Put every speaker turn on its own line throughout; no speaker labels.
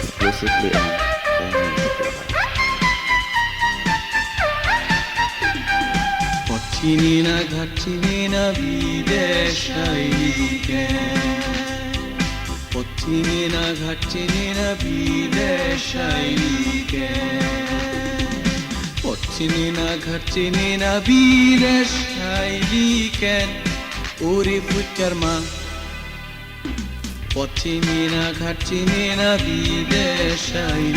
exclusively on Diamond
চিনি না ঘাট চিনি না বিদেশাই চিনি না ঘাট চিনি না বিদেশাই চিনি না ঘাট চিনি না বিদেশাই কেন ওরে মা। চিনি না ঘাট চিনি না বিদেশাই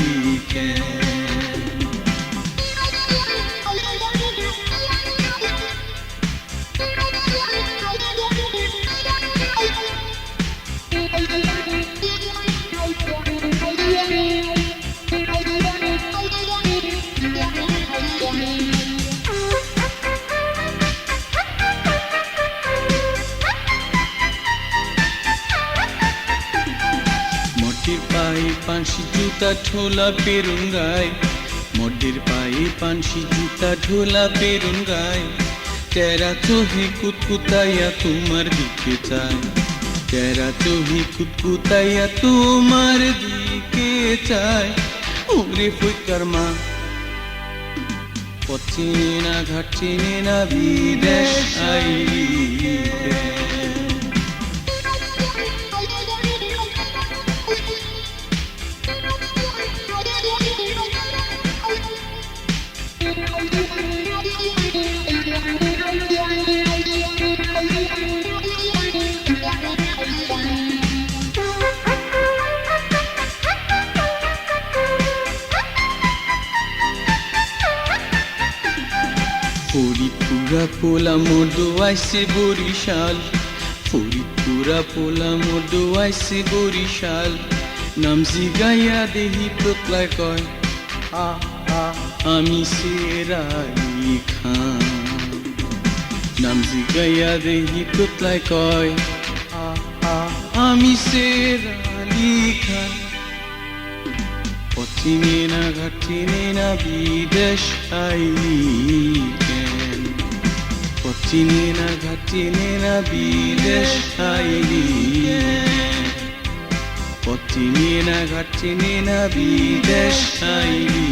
কেন পানসি জুতা ঠোলা পেরুঙ্গায়। মোটির পায়ে পানসি জুতা ঠোলা পেরুঙ্গায়। তেরা চোহে কুতকুতাইয়া তোমার দিকে চায়। তেরা চোহে কুতকুতাইয়া তোমার দিকে চায়। ওরে ফুকার মা। পচিনে না ঘাটিনে না বিদেশ আইলি। ফরিদপুরা পোলা আইসে বরিশাল। ফরিদপুরা পোলা আইসে বরিশাল। নাম জিগাইয়া দেহি তোতলায় কয়, আ আমি সেরাই খান। নাম জিগাইয়া দেহি তোতলায় কয় আমি সেরালি খান। পথিনে না ঘাটিনে না বিদেশ আইলি। পথিনে না ঘাটিনে না বিদেশ আইলি পথিনে না ঘাটিনে না বিদেশ আইলি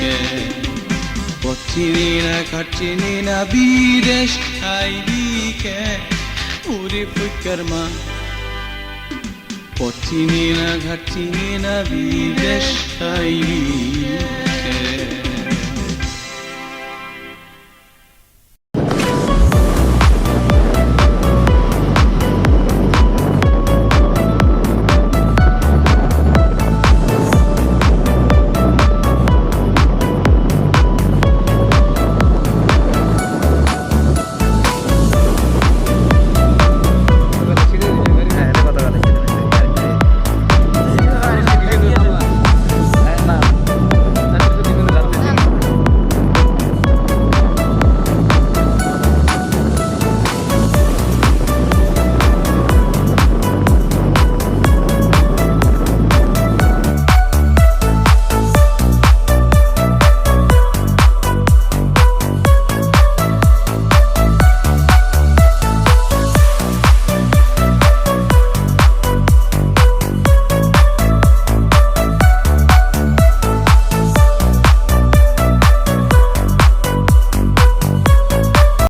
কেন পথিনে না ঘাটিনে না বিদেশ আইলি কেন ওরে ফুকর মা। পথিনে না ঘাটিনে না বিদেশ আইলি